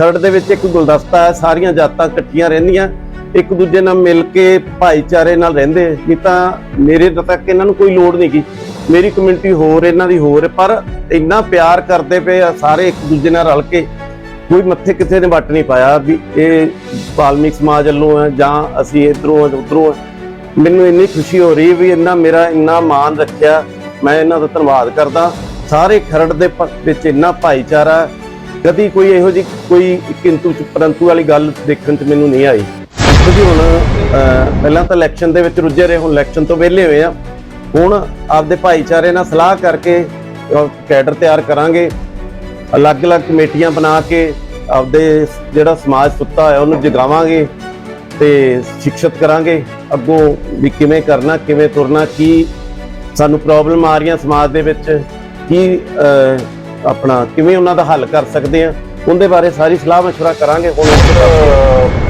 ਖਰੜ ਦੇ ਵਿੱਚ ਇੱਕ ਗੁਲਦਸਤਾ ਹੈ, ਸਾਰੀਆਂ ਜਾਤਾਂ ਇਕੱਠੀਆਂ ਰਹਿੰਦੀਆਂ, ਇੱਕ ਦੂਜੇ ਨਾਲ ਮਿਲ ਕੇ ਭਾਈਚਾਰੇ ਨਾਲ ਰਹਿੰਦੇ ਨਹੀਂ ਤਾਂ ਮੇਰੇ ਤੱਕ ਇਹਨਾਂ ਨੂੰ ਕੋਈ ਲੋੜ ਨਹੀਂ ਗੀ। ਮੇਰੀ ਕਮਿਊਨਿਟੀ ਹੋਰ ਇਹਨਾਂ ਦੀ ਹੋਰ ਪਰ ਇੰਨਾ ਪਿਆਰ ਕਰਦੇ ਪਏ ਆ ਸਾਰੇ ਇੱਕ ਦੂਜੇ ਨਾਲ ਰਲ ਕੇ, ਕੋਈ ਮੱਥੇ ਕਿਤੇ ਨੇ ਵੱਟ ਨਹੀਂ ਪਾਇਆ ਵੀ ਇਹ ਬਾਲਮਿਕ ਸਮਾਜ ਵੱਲੋਂ ਹੈ ਜਾਂ ਅਸੀਂ ਇਧਰੋਂ ਉਧਰੋਂ ਮੈਨੂੰ ਇੰਨੀ ਖੁਸ਼ੀ ਹੋ ਰਹੀ ਵੀ ਇਹਨਾਂ ਮੇਰਾ ਇੰਨਾ ਮਾਣ ਰੱਖਿਆ, ਮੈਂ ਇਹਨਾਂ ਦਾ ਧੰਨਵਾਦ ਕਰਦਾ। ਸਾਰੇ ਖਰੜ ਦੇ ਵਿੱਚ ਇੰਨਾ ਭਾਈਚਾਰਾ ਕਦੀ ਕੋਈ ਇਹੋ ਜਿਹੀ ਕੋਈ ਕਿੰਤੂ ਚ ਪਰੰਤੂ ਵਾਲੀ ਗੱਲ ਦੇਖਣ ਚ ਮੈਨੂੰ ਨਹੀਂ ਆਈ। ਕਿਉਂਕਿ ਹੁਣ ਪਹਿਲਾਂ ਤਾਂ ਇਲੈਕਸ਼ਨ ਦੇ ਵਿੱਚ ਰੁੱਝੇ ਰਹੇ, ਹੁਣ ਇਲੈਕਸ਼ਨ ਤੋਂ ਵਿਹਲੇ ਹੋਏ ਆ। ਹੁਣ ਆਪਦੇ ਭਾਈਚਾਰੇ ਨਾਲ ਸਲਾਹ ਕਰਕੇ ਕੈਡਰ ਤਿਆਰ ਕਰਾਂਗੇ। ਅਲੱਗ-ਅਲੱਗ ਕਮੇਟੀਆਂ ਬਣਾ ਕੇ ਆਪਦੇ ਜਿਹੜਾ ਸਮਾਜ ਸੁੱਤਾ ਹੋਇਆ ਉਹਨੂੰ ਜਗਾਵਾਂਗੇ ਤੇ ਸਿੱਖਿਅਤ ਕਰਾਂਗੇ। ਅੱਗੋਂ ਵੀ ਕਿਵੇਂ ਕਰਨਾ, ਕਿਵੇਂ ਤੁਰਨਾ, ਕੀ ਸਾਨੂੰ ਪ੍ਰੋਬਲਮ ਆ ਰਹੀਆਂ ਸਮਾਜ ਦੇ ਵਿੱਚ, ਕੀ ਆਪਣਾ ਕਿਵੇਂ ਉਹਨਾਂ ਦਾ ਹੱਲ ਕਰ ਸਕਦੇ ਆ ਉਹਦੇ ਬਾਰੇ ਸਾਰੀ ਸਲਾਹ مشورہ ਕਰਾਂਗੇ ਹੁਣ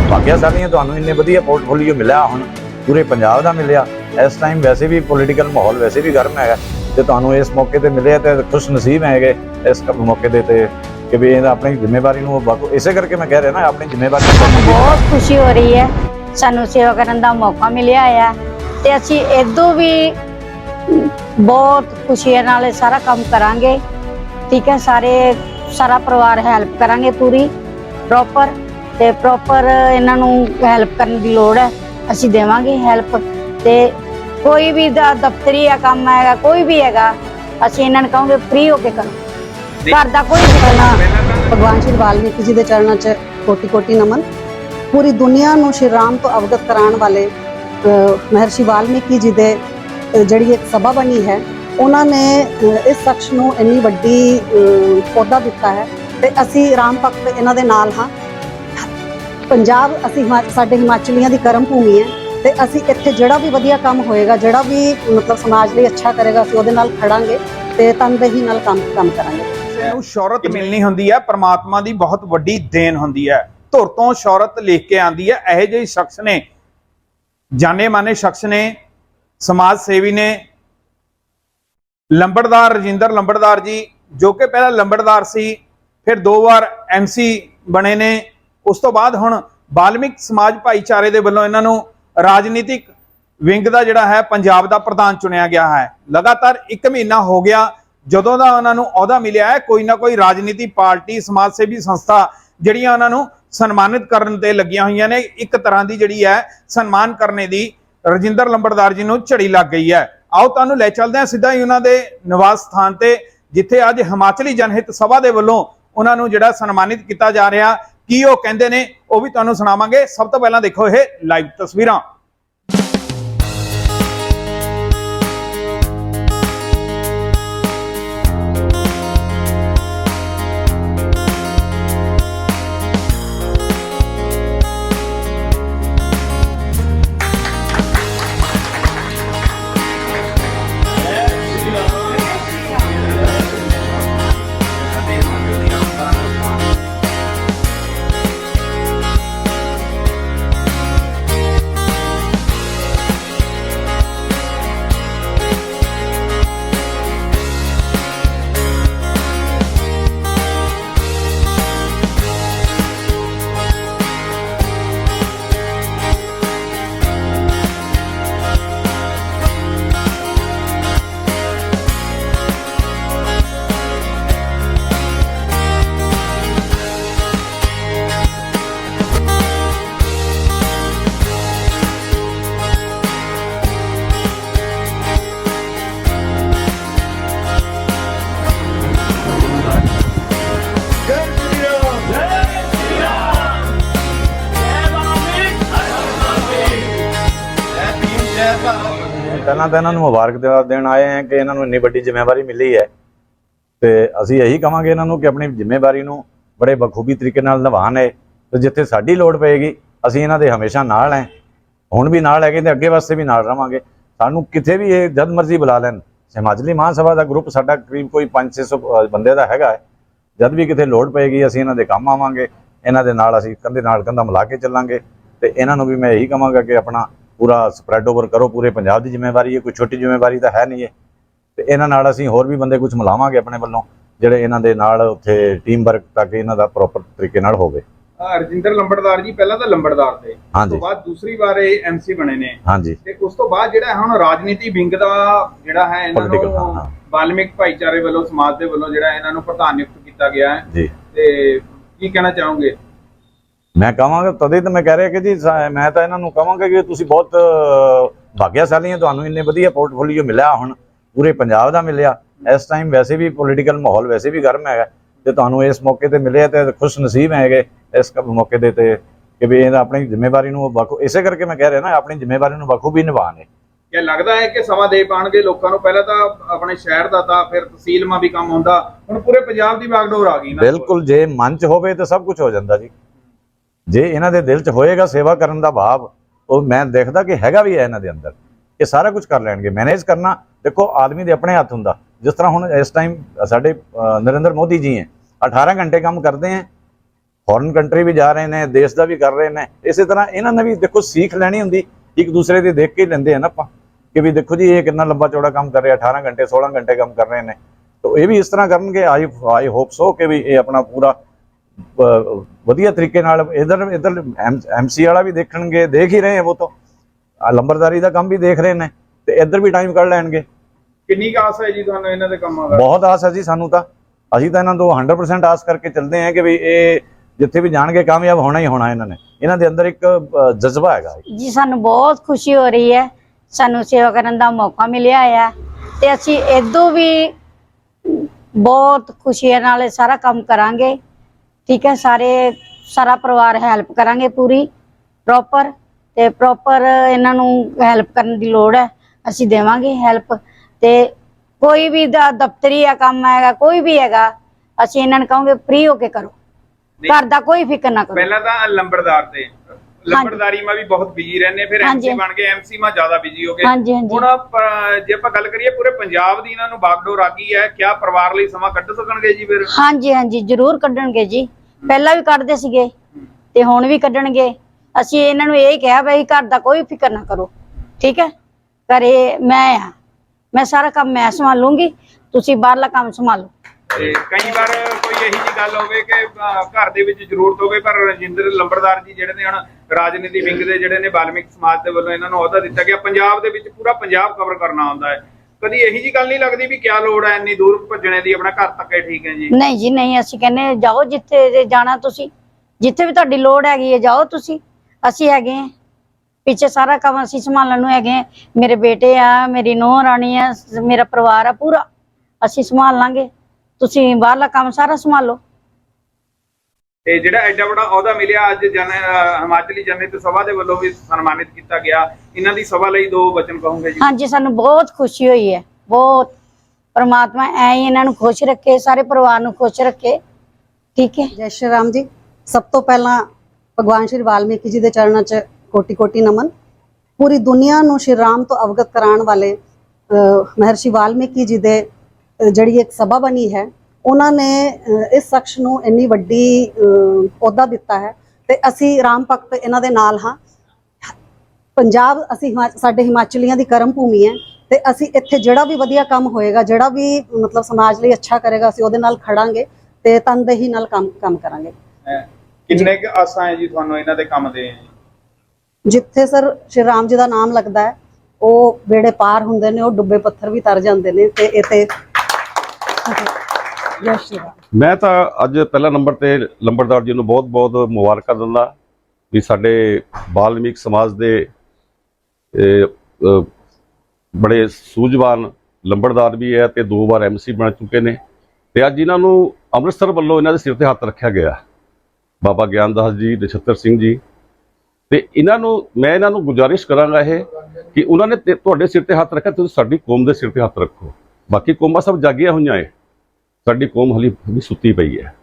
ਭਾਗਿਆ ਸਾਰੀਆਂ ਤੁਹਾਨੂੰ ਇੰਨੇ ਵਧੀਆ ਪੋਰਟਫੋਲੀਓ ਮਿਲਿਆ ਹੁਣ ਪੂਰੇ ਪੰਜਾਬ ਦਾ ਮਿਲਿਆ ਇਸ ਟਾਈਮ ਵੈਸੇ ਵੀ ਪੋਲੀਟੀਕਲ ਮਾਹੌਲ ਵੈਸੇ ਵੀ ਗਰਮ ਹੈਗਾ ਤੇ ਤੁਹਾਨੂੰ ਇਸ ਮੌਕੇ ਤੇ ਮਿਲਿਆ ਤੇ ਖੁਸ਼ ਨਸੀਬ ਹੈਗੇ ਇਸ ਕ- ਮੌਕੇ ਦੇ ਤੇ ਕਿ ਵੀ ਇਹ ਆਪਣੀ ਜ਼ਿੰਮੇਵਾਰੀ ਨੂੰ ਬਾਕੋ ਇਸੇ ਕਰਕੇ ਮੈਂ ਕਹਿ ਰਿਹਾ ਨਾ ਆਪਣੀ ਜ਼ਿੰਮੇਵਾਰੀ ਨੂੰ ਸਾਨੂੰ ਸਮਝੀਏ। ਬਹੁਤ ਖੁਸ਼ੀ ਹੋ ਰਹੀ ਹੈ ਸਾਨੂੰ ਸੇਵਾ ਕਰਨ ਦਾ ਮੌਕਾ ਮਿਲਿਆ ਆ ਤੇ ਅਸੀਂ ਇਦੋਂ ਵੀ ਬਹੁਤ ਖੁਸ਼ੀ ਨਾਲ ਇਹ ਸਾਰਾ ਕੰਮ ਕਰਾਂਗੇ ਠੀਕ ਹੈ ਸਾਰੇ ਸਾਰਾ ਪਰਿਵਾਰ ਹੈਲਪ ਕਰਾਂਗੇ ਪੂਰੀ ਪ੍ਰੋਪਰ ਤੇ ਪ੍ਰੋਪਰ ਇਹਨਾਂ ਨੂੰ ਹੈਲਪ ਕਰਨ ਦੀ ਲੋੜ ਹੈ ਅਸੀਂ ਦੇਵਾਂਗੇ ਹੈਲਪ ਤੇ ਕੋਈ ਵੀ ਦਾ ਦਫ਼ਤਰੀ ਆ ਕੰਮ ਹੈਗਾ ਕੋਈ ਵੀ ਹੈਗਾ ਅਸੀਂ ਇਹਨਾਂ ਨੂੰ ਕਹਾਂਗੇ ਫ੍ਰੀ ਹੋ ਕੇ ਕਰੋ। ਘਰ ਦਾ ਕੋਈ ਨਾ ਭਗਵਾਨ ਸ਼੍ਰੀ ਵਾਲਮੀਕੀ ਜੀ ਦੇ ਚਰਨਾਂ 'ਚ ਕੋਟੀ ਕੋਟੀ ਨਮਨ। ਪੂਰੀ ਦੁਨੀਆ ਨੂੰ ਸ਼੍ਰੀ ਰਾਮ ਤੋਂ ਅਵਗਤ ਕਰਾਉਣ ਵਾਲੇ ਮਹਰਸ਼ੀ ਵਾਲਮੀਕੀ ਜੀ ਦੇ ਜਿਹੜੀ ਇੱਕ ਸਭਾ ਬਣੀ ਹੈ ਉਹਨਾਂ ਨੇ ਇਸ ਸ਼ਖਸ ਨੂੰ ਇੰਨੀ ਵੱਡੀ ਅ, ਦਿੱਤਾ ਹੈ ਤੇ ਅਸੀਂ ਰਾਮ ਭਗਤ ਇਹਨਾਂ ਦੇ ਨਾਲ ਹਾਂ। ਪੰਜਾਬ ਅਸੀਂ ਹਿਮਾ- ਸਾਡੇ ਹਿਮਾਚਲੀਆਂ ਦੀ ਕਰਮ ਭੂਮੀ ਹੈ ਤੇ ਅਸੀਂ ਇੱਥੇ ਜਿਹੜਾ ਵੀ ਵਧੀਆ ਕੰਮ ਹੋਏਗਾ ਜਿਹੜਾ ਵੀ ਮਤਲਬ ਸਮਾਜ ਲਈ ਅੱਛਾ ਕਰੇਗਾ ਅਸੀਂ ਉਹਦੇ ਨਾਲ ਖੜਾਂਗੇ ਤੇ ਤਨਦੇਹੀ ਨਾਲ ਕੰਮ ਕੰਮ ਕਰਾਂਗੇ। ਕਿਸੇ ਨੂੰ ਸ਼ੌਹਰਤ ਮਿਲਣੀ ਹੁੰਦੀ ਹੈ ਪ੍ਰਮਾਤਮਾ ਦੀ ਬਹੁਤ ਵੱਡੀ ਦੇਣ ਹੁੰਦੀ ਹੈ। ਧੁਰ ਤੋਂ ਸ਼ੌਹਰਤ ਲਿਖ ਕੇ ਆਂਦੀ ਹੈ। ਇਹੋ ਜਿਹੇ ਸ਼ਖਸ ਨੇ ਜਾਣੇ ਮਾਨੇ ਸ਼ਖਸ ਨੇ ਸਮਾਜ ਸੇਵੀ ਨੇ ਲੰਬੜਦਾਰ ਰਜਿੰਦਰ ਲੰਬੜਦਾਰ ਜੀ, ਜੋ ਕਿ ਪਹਿਲਾਂ ਲੰਬੜਦਾਰ ਸੀ, ਫਿਰ ਦੋ ਵਾਰ ਐਮਸੀ ਬਣੇ ਨੇ। ਉਸ ਤੋਂ ਬਾਅਦ ਹੁਣ ਬਾਲਮਿਕ ਸਮਾਜ ਭਾਈਚਾਰੇ ਦੇ ਵੱਲੋਂ ਇਹਨਾਂ ਨੂੰ ਰਾਜਨੀਤਿਕ ਵਿੰਗ ਦਾ ਜਿਹੜਾ ਹੈ, ਪੰਜਾਬ ਦਾ ਪ੍ਰਧਾਨ ਚੁਣਿਆ ਗਿਆ ਹੈ। ਲਗਾਤਾਰ 1 ਮਹੀਨਾ ਹੋ ਗਿਆ, ਜਦੋਂ ਦਾ ਉਹਨਾਂ ਨੂੰ ਅਹੁਦਾ ਮਿਲਿਆ ਹੈ, ਕੋਈ ਨਾ ਕੋਈ ਰਾਜਨੀਤੀ ਪਾਰਟੀ, ਸਮਾਜ ਸੇਵੀ ਸੰਸਥਾ ਜਿਹੜੀਆਂ ਉਹਨਾਂ ਨੂੰ ਸਨਮਾਨਿਤ ਕਰਨ ਤੇ ਲੱਗੀਆਂ ਹੋਈਆਂ ਨੇ, ਇੱਕ ਤਰ੍ਹਾਂ ਦੀ ਜਿਹੜੀ ਹੈ, ਸਨਮਾਨ ਕਰਨੇ ਦੀ ਰਜਿੰਦਰ ਲੰਬੜਦਾਰ ਜੀ ਨੂੰ ਝੜੀ ਲੱਗ ਗਈ ਹੈ। ਆਓ ਤੁਹਾਨੂੰ ਲੈ ਚੱਲਦੇ ਹਾਂ ਸਿੱਧਾ ਹੀ ਉਹਨਾਂ ਦੇ ਨਿਵਾਸ ਸਥਾਨ ਤੇ, ਜਿੱਥੇ ਅੱਜ ਹਿਮਾਚਲੀ ਜਨਹਿਤ ਸਭਾ ਦੇ ਵੱਲੋਂ ਉਹਨਾਂ ਨੂੰ ਜਿਹੜਾ ਸਨਮਾਨਿਤ ਕੀਤਾ ਜਾ ਰਿਹਾ, ਕੀ ਉਹ ਕਹਿੰਦੇ ਨੇ, ਉਹ ਵੀ ਤੁਹਾਨੂੰ ਸੁਣਾਵਾਂਗੇ। ਸਭ ਤੋਂ ਪਹਿਲਾਂ ਦੇਖੋ ਇਹ ਲਾਈਵ ਤਸਵੀਰਾਂ। ਪਹਿਲਾਂ ਤਾਂ ਇਹਨਾਂ ਨੂੰ ਮੁਬਾਰਕ ਦੇਣ ਆਏ ਹਾਂ ਕਿ ਇਹਨਾਂ ਨੂੰ ਇੰਨੀ ਵੱਡੀ ਜ਼ਿੰਮੇਵਾਰੀ ਮਿਲੀ ਹੈ। ਤੇ ਅਸੀਂ ਇਹੀ ਕਹਾਂਗੇ ਇਹਨਾਂ ਨੂੰ ਕਿ ਆਪਣੀ ਜ਼ਿੰਮੇਵਾਰੀ ਨੂੰ ਬੜੇ ਬਖੂਬੀ ਤਰੀਕੇ ਨਾਲ ਨਿਭਾਉਣ ਹੈ ਤੇ ਜਿੱਥੇ ਸਾਡੀ ਲੋੜ ਪਏਗੀ, ਅਸੀਂ ਇਹਨਾਂ ਦੇ ਹਮੇਸ਼ਾ ਨਾਲ ਹੈ। ਹੁਣ ਵੀ ਨਾਲ ਹੈਗੇ ਤੇ ਅੱਗੇ ਵਾਸਤੇ ਵੀ ਨਾਲ ਰਵਾਂਗੇ। ਸਾਨੂੰ ਕਿਤੇ ਵੀ ਇਹ ਜਦ ਮਰਜ਼ੀ ਬੁਲਾ ਲੈਣ। ਹਿਮਾਚਲੀ ਮਹਾਂਸਭਾ ਦਾ ਗਰੁੱਪ ਸਾਡਾ ਕਰੀਬ ਕੋਈ 5-600 ਬੰਦੇ ਦਾ ਹੈਗਾ ਹੈ। ਜਦ ਵੀ ਕਿਤੇ ਲੋੜ ਪਏਗੀ, ਅਸੀਂ ਇਹਨਾਂ ਦੇ ਕੰਮ ਆਵਾਂਗੇ। ਇਹਨਾਂ ਦੇ ਨਾਲ ਅਸੀਂ ਕੰਧੇ ਨਾਲ ਕੰਧਾ ਮਿਲਾ ਕੇ ਚੱਲਾਂਗੇ। ਤੇ ਇਹਨਾਂ ਨੂੰ ਵੀ ਮੈਂ ਇਹੀ ਕਹਾਂਗਾ ਕਿ ਆਪਣਾ ਪੂਰਾ ਸਪਰੈਡ ਓਵਰ ਕਰੋ ਪੂਰੇ ਪੰਜਾਬ ਦੀ ਜ਼ਿੰਮੇਵਾਰੀ ਹੈ ਕੋਈ ਛੋਟੀ ਜ਼ਿੰਮੇਵਾਰੀ ਤਾਂ ਹੈ ਨਹੀਂ ਹੈ। ਤੇ ਇਹਨਾਂ ਨਾਲ ਅਸੀਂ ਹੋਰ ਵੀ ਬੰਦੇ ਕੁਝ ਮਿਲਾਵਾਂਗੇ ਆਪਣੇ ਵੱਲੋਂ ਜਿਹੜੇ ਇਹਨਾਂ ਦੇ ਨਾਲ ਉੱਥੇ ਟੀਮ ਵਰਕ ਤੱਕ ਇਹਨਾਂ ਦਾ ਪ੍ਰੋਪਰ ਤਰੀਕੇ ਨਾਲ ਹੋਵੇ। ਰਜਿੰਦਰ ਲੰਬੜਦਾਰ ਜੀ ਪਹਿਲਾਂ ਤਾਂ ਲੰਬੜਦਾਰ ਤੇ ਉਸ ਤੋਂ ਬਾਅਦ ਦੂਸਰੀ ਵਾਰ ਇਹ ਐਮਸੀ ਬਣੇ ਨੇ। ਹਾਂਜੀ। ਤੇ ਉਸ ਤੋਂ ਬਾਅਦ ਜਿਹੜਾ ਹੁਣ ਰਾਜਨੀਤੀ ਵਿੰਗ ਦਾ ਜਿਹੜਾ ਹੈ ਇਹਨਾਂ ਨੂੰ। ਬਾਲਮਿਕ ਭਾਈਚਾਰੇ ਵੱਲੋਂ ਸਮਾਜ ਦੇ ਵੱਲੋਂ ਜਿਹੜਾ ਇਹਨਾਂ ਨੂੰ ਪ੍ਰਧਾਨ ਨਿਯੁਕਤ ਕੀਤਾ ਗਿਆ ਹੈ। ਜੀ। ਤੇ ਕੀ ਕਹਿਣਾ ਚਾਹੋਗੇ? ਮੈਂ ਕਹਾਂਗਾ ਤਦੇ ਤਾਂ ਮੈਂ ਕਹਿ ਰਿਹਾ ਕਿ ਜੀ ਮੈਂ ਤਾਂ ਇਹਨਾਂ ਨੂੰ ਕਹਾਂਗਾ ਕਿ ਤੁਸੀਂ ਬਹੁਤ ਭਾਗਿਆਸ਼ਾਲੀ ਹੈ ਤੁਹਾਨੂੰ ਇੰਨੇ ਵਧੀਆ ਪੋਰਟਫੋਲੀਓ ਮਿਲਿਆ ਹੁਣ ਪੂਰੇ ਪੰਜਾਬ ਦਾ ਮਿਲਿਆ। ਇਸ ਟਾਈਮ ਵੈਸੇ ਵੀ ਪੋਲੀਟੀਕਲ ਮਾਹੌਲ ਵੈਸੇ ਵੀ ਗਰਮ ਹੈਗਾ ਤੇ ਤੁਹਾਨੂੰ ਇਸ ਮੌਕੇ ਤੇ ਮਿਲਿਆ ਤੇ ਖੁਸ਼ ਨਸੀਬ ਹੈਗੇ ਇਸ ਮੌਕੇ ਦੇ ਤੇ ਕਿ ਵੀ ਇਹ ਆਪਣੀ ਜ਼ਿੰਮੇਵਾਰੀ ਨੂੰ ਬਖੂ ਇਸੇ ਕਰਕੇ ਮੈਂ ਕਹਿ ਰਿਹਾ ਨਾ ਆਪਣੀ ਜ਼ਿੰਮੇਵਾਰੀ ਨੂੰ ਬਖੂਬੀ ਨਿਭਾਣੇ ਇਹ ਲੱਗਦਾ ਹੈ ਕਿ ਸਮਾਂ ਦੇ ਪਾਣਗੇ ਲੋਕਾਂ ਨੂੰ। ਪਹਿਲਾਂ ਤਾਂ ਆਪਣੇ ਸ਼ਹਿਰ ਦਾ ਤਾਂ ਫਿਰ ਤਹਿਸੀਲ ਮਾ ਵੀ ਕੰਮ ਹੁੰਦਾ ਹੁਣ ਪੂਰੇ ਪੰਜਾਬ ਦੀ ਬਾਗਡੋਰ ਆ ਗਈ ਨਾ। ਬਿਲਕੁਲ ਜੇ ਮਨ ਚ ਹੋਵੇ ਤਾਂ ਸਭ ਕੁਝ ਹੋ ਜਾਂਦਾ ਜੀ। ਜੇ ਇਹਨਾਂ ਦੇ ਦਿਲ ਚ ਹੋਏਗਾ ਸੇਵਾ ਕਰਨ ਦਾ ਭਾਵ, ਉਹ ਮੈਂ ਦੇਖਦਾ ਕਿ ਹੈਗਾ ਵੀ ਹੈ ਇਹਨਾਂ ਦੇ ਅੰਦਰ। ਇਹ ਸਾਰਾ ਕੁਝ ਕਰ ਲੈਣਗੇ। ਮੈਨੇਜ ਕਰਨਾ, ਦੇਖੋ, ਆਦਮੀ ਦੇ ਆਪਣੇ ਹੱਥ ਹੁੰਦਾ। ਜਿਸ ਤਰ੍ਹਾਂ ਹੁਣ ਇਸ ਟਾਈਮ ਸਾਡੇ ਨਰਿੰਦਰ ਮੋਦੀ ਜੀ ਹੈ। 18 ਘੰਟੇ ਕੰਮ ਕਰਦੇ ਹੈ। ਫੋਰਨ ਕੰਟਰੀ ਵੀ ਜਾ ਰਹੇ ਨੇ, ਦੇਸ਼ ਦਾ ਵੀ ਕਰ ਰਹੇ ਨੇ। ਇਸੇ ਤਰ੍ਹਾਂ ਇਹਨਾਂ ਨੇ ਵੀ, ਦੇਖੋ, ਸਿੱਖ ਲੈਣੀ ਹੁੰਦੀ। ਇੱਕ ਦੂਸਰੇ ਦੇ ਦੇਖ ਕੇ ਲੈਂਦੇ ਆ ਨਾ ਆਪਾਂ। ਕਿ ਵੀ ਦੇਖੋ ਜੀ, ਇਹ ਕਿੰਨਾ ਲੰਬਾ ਚੌੜਾ ਕੰਮ ਕਰ ਰਿਹਾ 18 ਘੰਟੇ 16 ਘੰਟੇ ਕੰਮ ਕਰ ਰਹੇ ਨੇ। ਤਾਂ ਇਹ ਵੀ ਇਸ ਤਰ੍ਹਾਂ ਕਰਨਗੇ। ਆਈ ਆਈ ਹੋਪ ਸੋ ਕਿ ਵੀ ਇਹ ਆਪਣਾ ਪੂਰਾ ਵਧੀਆ ਤਰੀਕੇ ਨਾਲ ਇਧਰ ਇਧਰ ਐਮਸੀ ਵਾਲਾ ਵੀ ਦੇਖਣਗੇ ਦੇਖ ਹੀ ਰਹੇ ਹੈ ਉਹ ਤਾਂ। ਆਹ ਲੰਬਰਦਾਰੀ ਦਾ ਕੰਮ ਵੀ ਦੇਖ ਰਹੇ ਨੇ ਤੇ ਇੱਧਰ ਵੀ ਟਾਈਮ ਕੱਢ ਲੈਣਗੇ। ਕਿੰਨੀ ਆਸ ਹੈ ਜੀ ਤੁਹਾਨੂੰ ਇਹਨਾਂ ਦੇ ਕੰਮਾਂ ਦਾ? ਬਹੁਤ ਆਸ ਹੈ ਜੀ ਸਾਨੂੰ ਤਾਂ। ਅਸੀਂ ਤਾਂ ਇਹਨਾਂ ਤੋਂ 100% ਆਸ ਕਰਕੇ ਚੱਲਦੇ ਹਾਂ ਕਿ ਵੀ ਇਹ ਜਿੱਥੇ ਵੀ ਜਾਣਗੇ ਕਾਮਯਾਬ ਹੋਣਾ ਹੀ ਹੋਣਾ ਇਹਨਾਂ ਨੇ। ਇਹਨਾਂ ਦੇ ਅੰਦਰ ਇੱਕ ਜਜ਼ਬਾ ਹੈਗਾ ਜੀ ਸਾਨੂੰ ਬਹੁਤ ਖੁਸ਼ੀ ਹੋ ਰਹੀ ਹੈ। ਸਾਨੂੰ ਸੇਵਾ ਕਰਨ ਦਾ ਮੌਕਾ ਮਿਲਿਆ ਹੈ ਤੇ ਅਸੀਂ ਇਦੋਂ ਵੀ ਬਹੁਤ ਖੁਸ਼ੀ ਨਾਲ ਸਾਰਾ ਕੰਮ ਕਰਾਂਗੇ। ਠੀਕ ਹੈ ਸਾਰੇ ਸਾਰਾ ਪਰਿਵਾਰ ਹੈਲਪ ਕਰਾਂਗੇ ਪੂਰੀ ਪ੍ਰੋਪਰ ਤੇ ਪ੍ਰੋਪਰ ਇਹਨਾਂ ਨੂੰ ਹੈਲਪ ਕਰਨ ਦੀ ਲੋੜ ਹੈ ਅਸੀਂ ਦੇਵਾਂਗੇ ਹੈਲਪ ਤੇ ਕੋਈ ਵੀ ਦਾ ਦਫ਼ਤਰੀ ਆ ਕੰਮ ਹੈਗਾ ਕੋਈ ਵੀ ਹੈਗਾ ਅਸੀਂ ਇਹਨਾਂ ਨੂੰ ਕਹਾਂਗੇ ਫ੍ਰੀ ਹੋ ਕੇ ਕਰੋ। ਘਰ ਦਾ ਕੋਈ ਫਿਕਰ ਨਾ ਕਰੋ। ਪਹਿਲਾਂ ਤਾਂ ਲੰਬੜਦਾਰ ਤੇ ਲੰਬੜਦਾਰੀ ਮਾ ਵੀ ਬਹੁਤ ਬਿਜ਼ੀ ਰਹਿੰਦੇ ਫਿਰ। ਐਮਸੀ ਬਣ ਗਏ ਐਮਸੀ ਮਾ ਜ਼ਿਆਦਾ ਬਿਜ਼ੀ ਹੋ ਗਏ। ਹੁਣ ਜੇ ਆਪਾਂ ਗੱਲ ਕਰੀਏ ਪੂਰੇ ਪੰਜਾਬ ਦੀ ਇਹਨਾਂ ਨੂੰ ਬਾਗਡੋਰ ਆ ਗਈ ਹੈ ਕਿਆ ਪਰਿਵਾਰ ਲਈ ਸਮਾਂ ਕੱਢ ਸਕਣਗੇ ਜੀ ਫਿਰ? ਹਾਂਜੀ ਹਾਂਜੀ ਜ਼ਰੂਰ ਕੱਢਣਗੇ ਜੀ। ਪਹਿਲਾਂ ਵੀ ਕੱਢਦੇ ਸੀਗੇ ਤੇ ਹੁਣ ਵੀ ਕੱਢਣਗੇ। ਅਸੀਂ ਇਹਨਾਂ ਨੂੰ ਇਹ ਕਿਹਾ ਬਈ ਘਰ ਦਾ ਕੋਈ ਫਿਕਰ ਨਾ ਕਰੋ। ਠੀਕ ਹੈ? ਘਰੇ ਮੈਂ ਆ। ਮੈਂ ਸਾਰਾ ਕੰਮ ਮੈਂ ਸੰਭਾਲੂੰਗੀ। ਤੁਸੀਂ ਬਾਹਰਲਾ ਕੰਮ ਸੰਭਾਲੋ। ਤੇ ਕਈ ਵਾਰ ਕੋਈ ਇਹੀ ਜੀ ਗੱਲ ਹੋਵੇ ਕਿ ਘਰ ਦੇ ਵਿੱਚ ਜ਼ਰੂਰਤ ਹੋਵੇ, ਪਰ ਰਜਿੰਦਰ ਲੰਬੜਦਾਰ ਜੀ ਜਿਹੜੇ ਨੇ ਹੁਣ ਰਾਜਨੀਤੀ ਵਿੰਗ ਦੇ ਜਿਹੜੇ ਨੇ ਬਾਲਮਿਕ ਸਮਾਜ ਦੇ ਵੱਲੋਂ ਇਹਨਾਂ ਨੂੰ ਅਹੁਦਾ ਦਿੱਤਾ ਗਿਆ। ਪੰਜਾਬ ਦੇ ਵਿੱਚ ਪੂਰਾ ਪੰਜਾਬ ਕਵਰ ਕਰਨਾ ਹੁੰਦਾ ਹੈ। ਕਦੀ ਇਹੀ ਜੀ ਗੱਲ ਨਹੀਂ ਲੱਗਦੀ ਵੀ ਕਿਆ ਲੋੜ ਹੈ ਇੰਨੀ ਦੂਰ ਭੱਜਣੇ ਦੀ, ਆਪਣਾ ਘਰ ਤੱਕ ਹੀ ਠੀਕ ਹੈ ਜੀ। ਨਹੀਂ ਜੀ, ਨਹੀਂ, ਅਸੀਂ ਕਹਿੰਦੇ ਜਾਓ ਜਿੱਥੇ ਜੇ ਜਾਣਾ ਤੁਸੀਂ, ਜਿੱਥੇ ਵੀ ਤੁਹਾਡੀ ਲੋੜ ਹੈਗੀ ਹੈ ਜਾਓ ਤੁਸੀਂ। ਅਸੀਂ ਹੈਗੇ ਹਾਂ। ਪਿੱਛੇ ਸਾਰਾ ਕੰਮ ਅਸੀਂ ਸੰਭਾਲਣ ਨੂੰ ਹੈਗੇ ਹਾਂ। ਮੇਰੇ ਬੇਟੇ ਆ, ਮੇਰੀ ਨੂੰਹ ਰਾਣੀ ਆ ਸ- ਮੇਰਾ ਪਰਿਵਾਰ ਆ ਪੂਰਾ। ਅਸੀਂ ਸੰਭਾਲ ਲਾਂਗੇ। ਤੁਸੀਂ ਬਾਹਰਲਾ ਕੰਮ ਸਾਰਾ ਸੰਭਾਲੋ। ਤੇ ਜਿਹੜਾ ਐਡਾ ਵੱਡਾ ਅਹੁਦਾ ਮਿਲਿਆ ਅੱਜ ਜਨ ਹਿਮਾਚਲੀ ਜਨਹਿਤ ਸਭਾ ਦੇ ਵੱਲੋਂ ਵੀ ਸਨਮਾਨਿਤ ਕੀਤਾ ਗਿਆ। ਇਹਨਾਂ ਦੀ ਸਭਾ ਲਈ ਦੋ ਵਚਨ ਕਹੋਗੇ ਜੀ? ਹਾਂਜੀ ਸਾਨੂੰ ਬਹੁਤ ਖੁਸ਼ੀ ਹੋਈ ਹੈ। ਬਹੁਤ। ਪਰਮਾਤਮਾ ਐ ਹੀ ਇਹਨਾਂ ਨੂੰ ਖੁਸ਼ ਰੱਖੇ ਸਾਰੇ ਪਰਿਵਾਰ ਨੂੰ ਖੁਸ਼ ਰੱਖੇ। ਠੀਕ ਹੈ? ਜੈ ਸ਼੍ਰੀ ਰਾਮ ਜੀ। ਸਭ ਤੋਂ ਪਹਿਲਾਂ ਭਗਵਾਨ ਸ਼੍ਰੀ ਵਾਲਮੀਕੀ ਜੀ ਦੇ ਚਰਨਾਂ 'ਚ ਕੋਟੀ ਕੋਟੀ ਨਮਨ। ਪੂਰੀ ਦੁਨੀਆ ਨੂੰ ਸ਼੍ਰੀ ਰਾਮ ਤੋਂ ਅਵਗਤ ਕਰਾਉਣ ਵਾਲੇ ਅਹ, ਮਹਰਸ਼ੀ ਵਾਲਮੀਕੀ ਜੀ ਦੇ ਜਿਹੜੀ ਇੱਕ ਸਭਾ ਬਣੀ ਹੈ ਉਹਨਾਂ ਨੇ ਇਸ ਸ਼ਖਸ ਨੂੰ ਇੰਨੀ ਵੱਡੀ ਅਹ, ਅਹੁਦਾ ਦਿੱਤਾ ਹੈ ਤੇ ਅਸੀਂ ਰਾਮ ਭਗਤ ਇਹਨਾਂ ਦੇ ਨਾਲ ਹਾਂ। ਪੰਜਾਬ ਅਸੀਂ ਸਾਡੇ ਹਿਮਾਚਲੀਆਂ ਦੀ ਕਰਮ ਭੂਮੀ ਹੈ ਤੇ ਅਸੀਂ ਇੱਥੇ ਜਿਹੜਾ ਵੀ ਵਧੀਆ ਕੰਮ ਹੋਏਗਾ ਜਿਹੜਾ ਵੀ ਮਤਲਬ ਸਮਾਜ ਲਈ ਅੱਛਾ ਕਰੇਗਾ ਅਸੀਂ ਉਹਦੇ ਨਾਲ ਖੜਾਂਗੇ ਤੇ ਤਨਦੇਹੀ ਨਾਲ ਕੰਮ ਕੰਮ ਕਰਾਂਗੇ। ਕਿੰਨੇ ਕੁ ਆਸਾਂ ਹੈ ਜੀ ਤੁਹਾਨੂੰ ਇਹਨਾਂ ਦੇ ਕੰਮ ਦੇ? ਜਿੱਥੇ ਸਰ ਸ਼੍ਰੀ ਰਾਮ ਜੀ ਦਾ ਨਾਮ ਲੱਗਦਾ ਹੈ ਉਹ ਬੇੜੇ ਪਾਰ ਹੁੰਦੇ ਨੇ ਉਹ ਡੁੱਬੇ ਪੱਥਰ ਵੀ ਤਰ ਜਾਂਦੇ ਨੇ ਤੇ ਇਹ ਤੇ ਜੈ ਸ਼੍ਰੀ ਰਾਮ ਮੈਂ ਤਾਂ ਅੱਜ ਪਹਿਲਾ ਨੰਬਰ ਤੇ ਲੰਬੜਦਾਰ ਜੀ ਨੂੰ ਬਹੁਤ-ਬਹੁਤ ਮੁਬਾਰਕਾਂ ਦਿੰਦਾ ਵੀ ਸਾਡੇ ਬਾਲਮੀਕ ਸਮਾਜ ਦੇ ਬੜੇ ਸੂਝਵਾਨ ਲੰਬੜਦਾਰ ਵੀ ਹੈ ਤੇ ਦੋ ਵਾਰ ਐਮਸੀ ਬਣ ਚੁੱਕੇ ਨੇ। ਤੇ ਅੱਜ ਇਹਨਾਂ ਨੂੰ ਅੰਮ੍ਰਿਤਸਰ ਵੱਲੋਂ ਇਹਨਾਂ ਦੇ ਸਿਰ ਤੇ ਹੱਥ ਰੱਖਿਆ ਗਿਆ। ਬਾਬਾ ਗਿਆਨਦਾਸ ਜੀ, ਨਛੱਤਰ ਸਿੰਘ ਜੀ। ਤੇ ਇਹਨਾਂ ਨੂੰ, ਮੈਂ ਇਹਨਾਂ ਨੂੰ ਗੁਜ਼ਾਰਿਸ਼ ਕਰਾਂਗਾ ਇਹ ਕਿ ਉਹਨਾਂ ਨੇ ਤੁਹਾਡੇ ਸਿਰ ਤੇ ਹੱਥ ਰੱਖਿਆ, ਤੁਸੀਂ ਸਾਡੀ ਕੌਮ ਦੇ ਸਿਰ ਤੇ ਹੱਥ ਰੱਖੋ। ਬਾਕੀ ਕੌਮਾਂ ਸਭ ਜਾਗੀਆਂ ਹੋਈਆਂ ਏ। ਸਾਡੀ ਕੌਮ ਹਲੀ ਵੀ ਸੁੱਤੀ ਪਈ ਹੈ।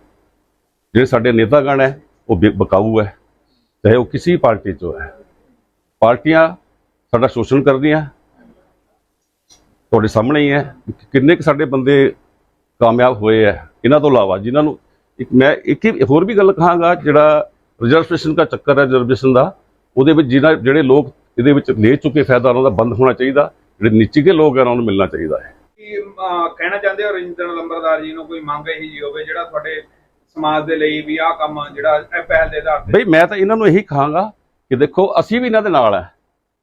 ਜਿਹੜੇ ਸਾਡੇ ਨੇਤਾਗਣ ਹੈ, ਉਹ ਬੇ- ਬਕਾਊ ਹੈ, ਚਾਹੇ ਉਹ ਕਿਸੇ ਪਾਰਟੀ ਚੋਂ ਹੈ। ਪਾਰਟੀਆਂ ਸਾਡਾ ਸ਼ੋਸ਼ਣ ਕਰਦੀਆਂ, ਤੁਹਾਡੇ ਸਾਹਮਣੇ ਹੀ ਹੈ ਕਿੰਨੇ ਕੁ ਸਾਡੇ ਬੰਦੇ ਕਾਮਯਾਬ ਹੋਏ ਹੈ। ਇਹਨਾਂ ਤੋਂ ਇਲਾਵਾ ਜਿਨ੍ਹਾਂ ਨੂੰ ਇੱਕ ਮੈਂ ਇੱਕ ਹੋਰ ਵੀ ਗੱਲ ਕਹਾਂਗਾ, ਜਿਹੜਾ ਰਿਜ਼ਰਵੇਸ਼ਨ ਦਾ ਚੱਕਰ ਹੈ ਰਿਜ਼ਰਵੇਸ਼ਨ ਦਾ, ਉਹਦੇ ਵਿੱਚ ਜਿਹਨਾਂ ਜਿਹੜੇ ਲੋਕ ਇਹਦੇ ਵਿੱਚ ਲੈ ਚੁੱਕੇ ਫਾਇਦਾ, ਉਹਨਾਂ ਦਾ ਬੰਦ ਹੋਣਾ ਚਾਹੀਦਾ। ਜਿਹੜੇ ਨੀਚੇ ਦੇ ਲੋਕ ਹੈ, ਉਹਨਾਂ ਨੂੰ ਮਿਲਣਾ ਚਾਹੀਦਾ ਹੈ। ਕੀ ਅਹ, ਕਹਿਣਾ ਚਾਹੁੰਦੇ ਹੋ ਰਜਿੰਦਰ ਲੰਬਰਦਾਰ ਜੀ ਨੂੰ ਕੋਈ ਮੰਗ ਇਹੀ ਜੀ ਹੋਵੇ ਜਿਹੜਾ ਤੁਹਾਡੇ ਸਮਾਜ ਦੇ ਲਈ ਵੀ ਆਹ ਕੰਮ ਜਿਹੜਾ ਇਹ ਪਹਿਲ ਦੇ ਆਧਾਰ ਤੇ? ਬਈ ਮੈਂ ਤਾਂ ਇਹਨਾਂ ਨੂੰ ਇਹੀ ਕਹਾਂਗਾ ਕਿ ਦੇਖੋ ਅਸੀਂ ਵੀ ਇਹਨਾਂ ਦੇ ਨਾਲ ਹੈ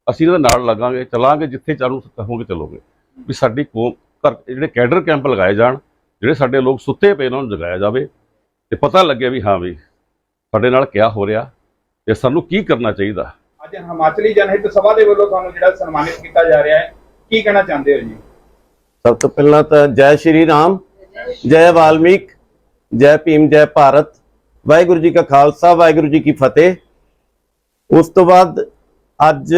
ਅਸੀਂ ਇਹਨਾਂ ਦੇ ਨਾਲ ਲੱਗਾਂਗੇ ਚਲਾਂਗੇ ਜਿੱਥੇ ਚਾਲੂ ਕਹੋਗੇ ਚਲੋਗੇ। ਵੀ ਸਾਡੀ ਕੌਮ ਘਰ ਜਿਹੜੇ ਕੈਡਰ ਕੈਂਪ ਲਗਾਏ ਜਾਣ ਜਿਹੜੇ ਸਾਡੇ ਲੋਕ ਸੁੱਤੇ ਪਏ ਉਹਨਾਂ ਨੂੰ ਜਗਾਇਆ ਜਾਵੇ ਤੇ ਪਤਾ ਲੱਗੇ ਵੀ ਹਾਂ ਵੀ ਸਾਡੇ ਨਾਲ ਕਿਆ ਹੋ ਰਿਹਾ ਤੇ ਸਾਨੂੰ ਕੀ ਕਰਨਾ ਚਾਹੀਦਾ। ਅੱਜ ਹਿਮਾਚਲੀ ਜਨਹਿਤ ਸਭਾ ਦੇ ਵੱਲੋਂ ਤੁਹਾਨੂੰ ਜਿਹੜਾ ਸਨਮਾਨਿਤ ਕੀਤਾ ਜਾ ਰਿਹਾ ਹੈ ਕੀ ਕਹਿਣਾ ਚਾਹੁੰਦੇ ਹੋ ਜੀ? ਸਭ ਤੋਂ ਪਹਿਲਾਂ ਤਾਂ ਜੈ ਸ਼੍ਰੀ ਰਾਮ, ਜੈ ਵਾਲਮੀਕ, ਜੈ ਭੀਮ, ਜੈ ਭਾਰਤ। ਵਾਹਿਗੁਰੂ ਜੀ ਕਾ ਖਾਲਸਾ, ਵਾਹਿਗੁਰੂ ਜੀ ਕੀ ਫਤਿਹ। ਉਸ ਤੋਂ ਬਾਅਦ ਅੱਜ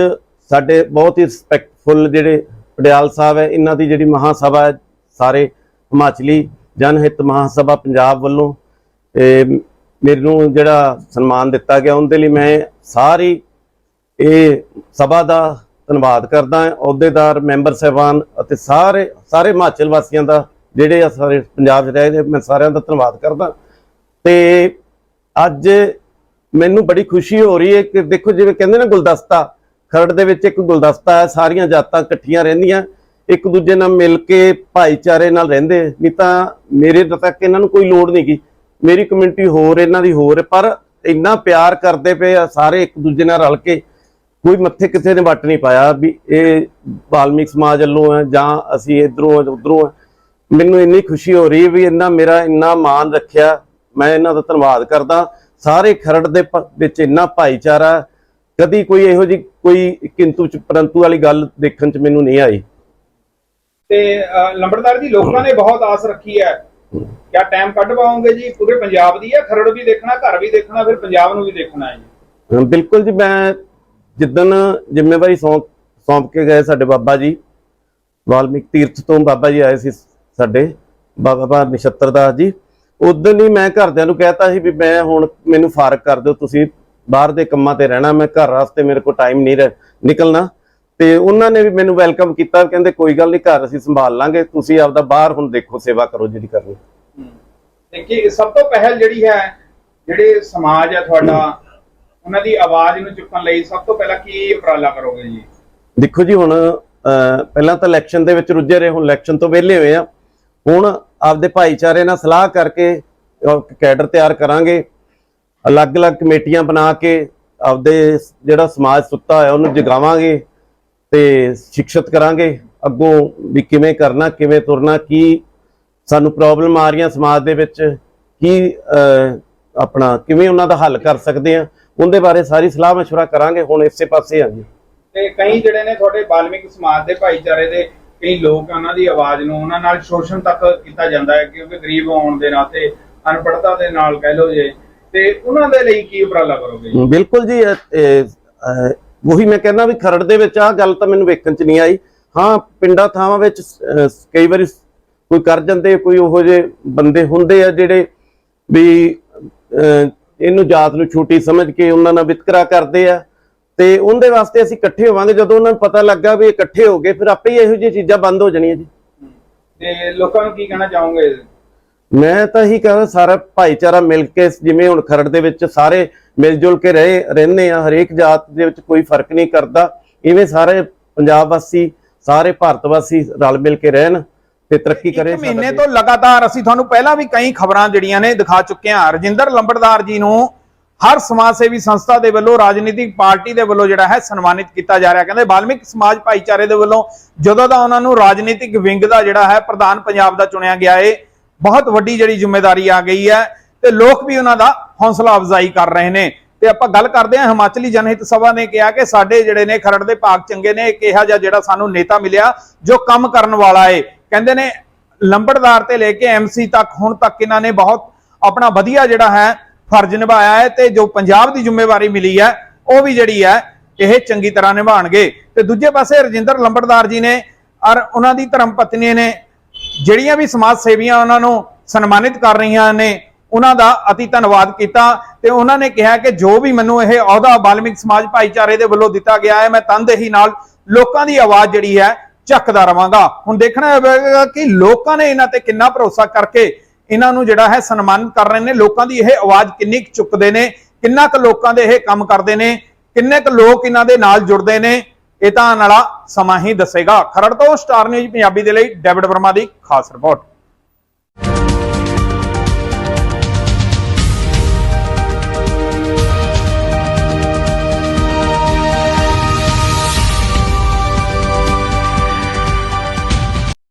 ਸਾਡੇ ਬਹੁਤ ਹੀ ਰਿਸਪੈਕਟਫੁਲ ਜਿਹੜੇ ਪਟਿਆਲ ਸਾਹਿਬ ਹੈ, ਇਹਨਾਂ ਦੀ ਜਿਹੜੀ ਮਹਾ ਸਭਾ ਹੈ, ਸਾਰੇ ਹਿਮਾਚਲੀ ਜਨਹਿਤ ਮਹਾ ਸਭਾ ਪੰਜਾਬ ਵੱਲੋਂ। ਤੇ ਮੈਨੂੰ ਜਿਹੜਾ ਸਨਮਾਨ ਦਿੱਤਾ ਗਿਆ, ਉਹਦੇ ਲਈ ਮੈਂ ਸਾਰੀ ਇਹ ਸਭਾ ਦਾ ਧੰਨਵਾਦ ਕਰਦਾ ਹਾਂ। ਅਹੁਦੇਦਾਰ, ਮੈਂਬਰ ਸਹਿਬਾਨ ਅਤੇ ਸਾਰੇ ਸਾਰੇ ਹਿਮਾਚਲ ਵਾਸੀਆਂ ਦਾ, ਜਿਹੜੇ ਆ ਸਾਰੇ ਪੰਜਾਬ 'ਚ ਰਹੇ ਨੇ ਮੈਂ ਸਾਰਿਆਂ ਦਾ ਧੰਨਵਾਦ ਕਰਦਾ ਤੇ ਅੱਜ ਮੈਨੂੰ ਬੜੀ ਖੁਸ਼ੀ ਹੋ ਰਹੀ ਹੈ ਕਿ ਦੇਖੋ ਜਿਵੇਂ ਕਹਿੰਦੇ ਨਾ ਗੁਲਦਸਤਾ, ਖਰੜ ਦੇ ਵਿੱਚ ਇੱਕ ਗੁਲਦਸਤਾ ਹੈ, ਸਾਰੀਆਂ ਜਾਤਾਂ ਇਕੱਠੀਆਂ ਰਹਿੰਦੀਆਂ, ਇੱਕ ਦੂਜੇ ਨਾਲ ਮਿਲ ਕੇ ਭਾਈਚਾਰੇ ਨਾਲ ਰਹਿੰਦੇ, ਨਹੀਂ ਤਾਂ ਮੇਰੇ ਤੱਕ ਇਹਨਾਂ ਨੂੰ ਕੋਈ ਲੋੜ ਨਹੀਂ ਗੀ। ਮੇਰੀ ਕਮਿਊਨਿਟੀ ਹੋਰ ਇਹਨਾਂ ਦੀ ਹੋਰ ਪਰ ਇੰਨਾ ਪਿਆਰ ਕਰਦੇ ਪਏ ਆ ਸਾਰੇ ਇੱਕ ਦੂਜੇ ਨਾਲ ਰਲ ਕੇ ਕੋਈ ਮੱਥੇ ਕਿਸੇ ਨੇ ਵੱਟ ਨਹੀਂ ਪਾਇਆ ਵੀ ਇਹ ਬਾਲਮਿਕ ਸਮਾਜ ਵੱਲੋਂ ਹੈ ਜਾਂ ਅਸੀਂ ਇਧਰੋਂ ਉਧਰੋਂ ਮੈਨੂੰ ਇੰਨੀ ਖੁਸ਼ੀ ਹੋ ਰਹੀ ਵੀ ਇਹਨਾਂ ਮੇਰਾ ਇੰਨਾ ਮਾਣ ਰੱਖਿਆ। ਮੈਂ ਇਹਨਾਂ ਦਾ ਧੰਨਵਾਦ ਕਰਦਾ। ਸਾਰੇ ਖਰੜ ਦੇ ਵਿੱਚ ਇੰਨਾ ਭਾਈਚਾਰਾ ਕਦੀ ਕੋਈ ਇਹੋ ਜੀ ਕੋਈ ਕਿੰਤੂ ਚ ਪਰੰਤੂ ਵਾਲੀ ਗੱਲ ਦੇਖਣ ਚ ਮੈਨੂੰ ਨਹੀਂ ਆਈ। ਤੇ ਲੰਬੜਦਾਰ ਜੀ ਲੋਕਾਂ ਨੇ ਬਹੁਤ ਆਸ ਰੱਖੀ ਹੈ। ਕਿਆ ਟਾਈਮ ਕੱਢ ਪਾਓਗੇ ਜੀ? ਪੂਰੇ ਪੰਜਾਬ ਦੀ ਹੈ। ਖਰੜ ਵੀ ਦੇਖਣਾ ਘਰ ਵੀ ਦੇਖਣਾ ਫਿਰ ਪੰਜਾਬ ਨੂੰ ਵੀ ਦੇਖਣਾ ਹੈ ਜੀ। ਬਿਲਕੁਲ ਜੀ ਮੈਂ ਜਿੱਦਣ ਜ਼ਿੰਮੇਵਾਰੀ ਸੌਂਪ ਸੌਂਪ ਕੇ ਗਏ ਸਾਡੇ ਬਾਬਾ ਜੀ, ਵਾਲਮੀਕ ਤੀਰਥ ਤੋਂ ਬਾਬਾ ਜੀ ਆਏ ਸੀ ਸਾਡੇ, ਬਾਬਾ ਨਛੱਤਰ ਦਾਸ ਜੀ ਉਦੋਂ ਹੀ ਮੈਂ ਘਰਦਿਆਂ ਨੂੰ ਕਹਿਤਾ ਸੀ ਵੀ ਮੈਂ ਹੁਣ ਮੈਨੂੰ ਫਾਰਗ ਕਰ ਦਿਓ, ਤੁਸੀਂ ਬਾਹਰ ਦੇ ਕੰਮਾਂ ਤੇ ਰਹਿਣਾ, ਮੈਂ ਘਰ ਵਾਸਤੇ ਮੇਰੇ ਕੋਲ ਟਾਈਮ ਨਹੀਂ ਨਿਕਲਣਾ। ਤੇ ਉਹਨਾਂ ਨੇ ਵੀ ਮੈਨੂੰ ਵੈਲਕਮ ਕੀਤਾ, ਕਹਿੰਦੇ ਕੋਈ ਗੱਲ ਨਹੀਂ, ਘਰ ਅਸੀਂ ਸੰਭਾਲ ਲਾਂਗੇ, ਤੁਸੀਂ ਆਪਦਾ ਬਾਹਰ ਹੁਣ ਦੇਖੋ, ਸੇਵਾ ਕਰੋ ਜਿਹੜੀ ਕਰਨੀ। ਤੇ ਸਭ ਤੋਂ ਪਹਿਲ ਜਿਹੜੀ ਹੈ, ਜਿਹੜੇ ਸਮਾਜ ਹੈ ਤੁਹਾਡਾ ਉਹਨਾਂ ਦੀ ਆਵਾਜ਼ ਨੂੰ ਚੁੱਕਣ ਲਈ ਸਭ ਤੋਂ ਪਹਿਲਾਂ ਕੀ ਉਪਰਾਲਾ ਕਰੋਗੇ ਜੀ? ਦੇਖੋ ਜੀ ਹੁਣ ਪਹਿਲਾਂ ਤਾਂ ਇਲੈਕਸ਼ਨ ਦੇ ਵਿੱਚ ਰੁੱਝੇ ਰਹੇ ਹੁਣ ਇਲੈਕਸ਼ਨ ਤੋਂ ਵਿਹਲੇ ਹੋਏ ਆ। ਹੁਣ ਆਪਦੇ ਭਾਈਚਾਰੇ ਨਾਲ ਸਲਾਹ ਕਰਕੇ ਕੈਡਰ ਤਿਆਰ ਕਰਾਂਗੇ। ਅਲੱਗ-ਅਲੱਗ ਕਮੇਟੀਆਂ ਬਣਾ ਕੇ ਆਪਦੇ ਜਿਹੜਾ ਸਮਾਜ ਸੁੱਤਾ ਹੋਇਆ ਉਹਨੂੰ ਜਗਾਵਾਂਗੇ ਤੇ ਸਿੱਖਿਅਤ ਕਰਾਂਗੇ। ਅੱਗੋਂ ਵੀ ਕਿਵੇਂ ਕਰਨਾ ਕਿਵੇਂ ਤੁਰਨਾ ਕੀ ਸਾਨੂੰ ਪ੍ਰੋਬਲਮ ਆ ਰਹੀਆਂ ਸਮਾਜ ਦੇ ਵਿੱਚ ਕੀ ਅਹ, ਆਪਣਾ ਕਿਵੇਂ ਉਹਨਾਂ ਦਾ ਹੱਲ ਕਰ ਸਕਦੇ ਆ। ਉਹਦੇ ਬਾਰੇ ਸਾਰੀ ਸਲਾਹ مشورہ ਕਰਾਂਗੇ ਹੁਣ ਇਸੇ ਪਾਸੇ ਆ ਜੀ ਤੇ ਕਈ ਜਿਹੜੇ ਨੇ ਤੁਹਾਡੇ ਬਾਲਮਿਕ ਸਮਾਜ ਦੇ ਭਾਈਚਾਰੇ ਦੇ ਕਈ ਲੋਕ ਉਹਨਾਂ ਦੀ ਆਵਾਜ਼ ਨੂੰ ਉਹਨਾਂ ਨਾਲ ਸ਼ੋਸ਼ਣ ਤੱਕ ਕੀਤਾ ਜਾਂਦਾ ਹੈ ਕਿਉਂਕਿ ਗਰੀਬ ਹੋਣ ਦੇ ਨਾਤੇ ਅਨਪੜ੍ਹਤਾ ਦੇ ਨਾਲ ਕਹਿ ਲਓ ਜੇ ਤੇ ਉਹਨਾਂ ਦੇ ਲਈ ਕੀ ਉਪਰਾਲਾ ਕਰੋਗੇ ਜੀ ਬਿਲਕੁਲ ਜੀ ਇਹ- ਇਹ, ਅਹ, ਉਹੀ ਮੈਂ ਕਹਿੰਦਾ ਵੀ ਖਰੜ ਦੇ ਵਿੱਚ ਆਹ ਗੱਲ ਤਾਂ ਮੈਨੂੰ ਵੇਖਣ ਚ ਨਹੀਂ ਆਈ ਹਾਂ ਪਿੰਡਾਂ ਥਾਵਾਂ ਵਿੱਚ ਅਹ, ਕਈ ਵਾਰੀ ਕੋਈ ਕਰ ਜਾਂਦੇ ਕੋਈ ਉਹੋ ਜਿਹੇ ਬੰਦੇ ਹੁੰਦੇ ਆ ਜਿਹੜੇ ਵੀ ਅਹ, ਇਹਨੂੰ ਜਾਤ ਨੂੰ ਛੋਟੀ ਸਮਝ ਕੇ ਉਹਨਾਂ ਨਾਲ ਵਿਤਕਰਾ ਕਰਦੇ ਆ। ਤੇ ਉਹਦੇ ਵਾਸਤੇ ਅਸੀਂ ਇਕੱਠੇ ਹੋਵਾਂਗੇ। ਜਦੋਂ ਉਹਨਾਂ ਨੂੰ ਪਤਾ ਲੱਗਾ ਵੀ ਇਕੱਠੇ ਹੋ ਗਏ ਫਿਰ ਆਪੇ ਹੀ ਇਹੋ ਜਿਹੀਆਂ ਚੀਜ਼ਾਂ ਬੰਦ ਹੋ ਜਾਣੀਆਂ ਜੀ। ਤੇ ਲੋਕਾਂ ਨੂੰ ਕੀ ਕਹਿਣਾ ਚਾਹੋਗੇ? ਮੈਂ ਤਾਂ ਇਹੀ ਕਹਾਂ ਸਾਰਾ ਭਾਈਚਾਰਾ ਮਿਲ ਕੇ ਜਿਵੇਂ ਹੁਣ ਖਰੜ ਦੇ ਵਿੱਚ ਸਾਰੇ ਮਿਲ ਜੁਲ ਕੇ ਰਹੇ ਰਹਿੰਦੇ ਆ ਹਰੇਕ ਜਾਤ ਦੇ ਵਿੱਚ ਕੋਈ ਫ਼ਰਕ ਨਹੀਂ ਕਰਦਾ। ਇਵੇਂ ਸਾਰੇ ਪੰਜਾਬ ਵਾਸੀ ਸਾਰੇ ਭਾਰਤ ਵਾਸੀ ਰਲ ਮਿਲ ਕੇ ਰਹਿਣ। ਤੇ ਤਰੱਕੀ ਕਰੇ ਇੱਕ ਮਹੀਨੇ। ਤੋਂ ਲਗਾਤਾਰ ਅਸੀਂ ਤੁਹਾਨੂੰ ਪਹਿਲਾਂ ਵੀ ਕਈ ਖਬਰਾਂ ਜਿਹੜੀਆਂ ਨੇ ਦਿਖਾ ਚੁੱਕੇ ਹਾਂ। ਰਜਿੰਦਰ ਲੰਬੜਦਾਰ ਜੀ ਨੂੰ ਹਰ ਸਮਾਜ ਸੇਵੀ ਸੰਸਥਾ ਦੇ ਵੱਲੋਂ ਰਾਜਨੀਤਿਕ ਪਾਰਟੀ ਦੇ ਵੱਲੋਂ ਜਿਹੜਾ ਹੈ ਸਨਮਾਨਿਤ ਕੀਤਾ ਜਾ ਰਿਹਾ। ਕਹਿੰਦੇ ਬਾਲਮਿਕ ਸਮਾਜ ਭਾਈਚਾਰੇ ਦੇ ਵੱਲੋਂ ਜਦੋਂ ਦਾ ਉਹਨਾਂ ਨੂੰ ਰਾਜਨੀਤਿਕ ਵਿੰਗ ਦਾ ਜਿਹੜਾ ਹੈ ਪ੍ਰਧਾਨ ਪੰਜਾਬ ਦਾ ਚੁਣਿਆ ਗਿਆ ਏ ਬਹੁਤ ਵੱਡੀ ਜਿਹੜੀ ਜ਼ਿੰਮੇਵਾਰੀ ਆ ਗਈ ਹੈ ਤੇ ਲੋਕ ਵੀ ਉਹਨਾਂ ਦਾ ਹੌਸਲਾ ਅਫਜ਼ਾਈ ਕਰ ਰਹੇ ਨੇ। ਤੇ ਆਪਾਂ ਗੱਲ ਕਰਦੇ ਹਾਂ ਹਿਮਾਚਲੀ ਜਨਹਿਤ ਸਭਾ ਨੇ ਕਿਹਾ ਕਿ ਸਾਡੇ ਜਿਹੜੇ ਨੇ ਖਰੜ ਦੇ ਭਾਗ ਚੰਗੇ ਨੇ ਇੱਕ ਇਹੋ ਜਿਹਾ ਜਿਹੜਾ ਸਾਨੂੰ ਨੇਤਾ ਮਿਲਿਆ ਜੋ ਕੰਮ ਕਰਨ ਵਾਲਾ ਏ। ਕਹਿੰਦੇ ਨੇ ਲੰਬੜਦਾਰ ਤੇ ਲੈ ਕੇ ਐਮਸੀ ਤੱਕ, ਹੁਣ ਤੱਕ ਇਹਨਾਂ ਨੇ ਬਹੁਤ ਆਪਣਾ ਵਧੀਆ ਜਿਹੜਾ ਹੈ ਫਰਜ਼ ਨਿਭਾਇਆ ਹੈ ਤੇ ਜੋ ਪੰਜਾਬ ਦੀ ਜ਼ਿੰਮੇਵਾਰੀ ਮਿਲੀ ਹੈ, ਉਹ ਵੀ ਜਿਹੜੀ ਹੈ, ਇਹ ਚੰਗੀ ਤਰ੍ਹਾਂ ਨਿਭਾਣਗੇ ਤੇ ਦੂਜੇ ਪਾਸੇ ਰਜਿੰਦਰ ਲੰਬੜਦਾਰ ਜੀ ਨੇ ਔਰ ਉਹਨਾਂ ਦੀ ਧਰਮ ਪਤਨੀ ਨੇ, ਜਿਹੜੀਆਂ ਵੀ ਸਮਾਜ ਸੇਵੀਆਂ ਉਹਨਾਂ ਨੂੰ ਸਨਮਾਨਿਤ ਕਰ ਰਹੀਆਂ ਨੇ, ਉਹਨਾਂ ਦਾ ਅਤੀ ਧੰਨਵਾਦ ਕੀਤਾ ਤੇ ਉਹਨਾਂ ਨੇ ਕਿਹਾ ਕਿ ਜੋ ਵੀ ਮੈਨੂੰ ਇਹ ਅਹੁਦਾ ਬਾਲਮਿਕ ਸਮਾਜ ਭਾਈਚਾਰੇ ਦੇ ਵੱਲੋਂ ਦਿੱਤਾ ਗਿਆ ਹੈ, ਮੈਂ ਤਨਦੇਹੀ ਨਾਲ ਲੋਕਾਂ ਦੀ ਆਵਾਜ਼ ਜਿਹੜੀ ਹੈ ਚੱਕਦਾ ਰਵਾਂਗਾ। ਹੁਣ ਦੇਖਣਾ ਹੋਵੇਗਾ ਕਿ ਲੋਕਾਂ ਨੇ ਇਹਨਾਂ ਤੇ ਕਿੰਨਾ ਭਰੋਸਾ ਕਰਕੇ ਇਹਨਾਂ ਨੂੰ ਜਿਹੜਾ ਹੈ ਸਨਮਾਨਿਤ ਕਰ ਰਹੇ ਨੇ। ਲੋਕਾਂ ਦੀ ਇਹ ਆਵਾਜ਼ ਕਿੰਨੀ ਕੁ ਚੁੱਕਦੇ ਨੇ, ਕਿੰਨਾ ਕੁ ਲੋਕਾਂ ਦੇ ਇਹ ਕੰਮ ਕਰਦੇ ਨੇ, ਕਿੰਨੇ ਕੁ ਲੋਕ ਇਹਨਾਂ ਦੇ ਨਾਲ ਜੁੜਦੇ ਨੇ, ਇਹ ਤਾਂ ਨਾਲਾ ਸਮਾਂ ਹੀ ਦੱਸੇਗਾ। ਖਰੜ ਤੋਂ ਸਟਾਰ ਨਿਊਜ਼ ਪੰਜਾਬੀ ਦੇ ਲਈ ਡੇਵਿਡ ਵਰਮਾ ਦੀ ਖਾਸ ਰਿਪੋਰਟ।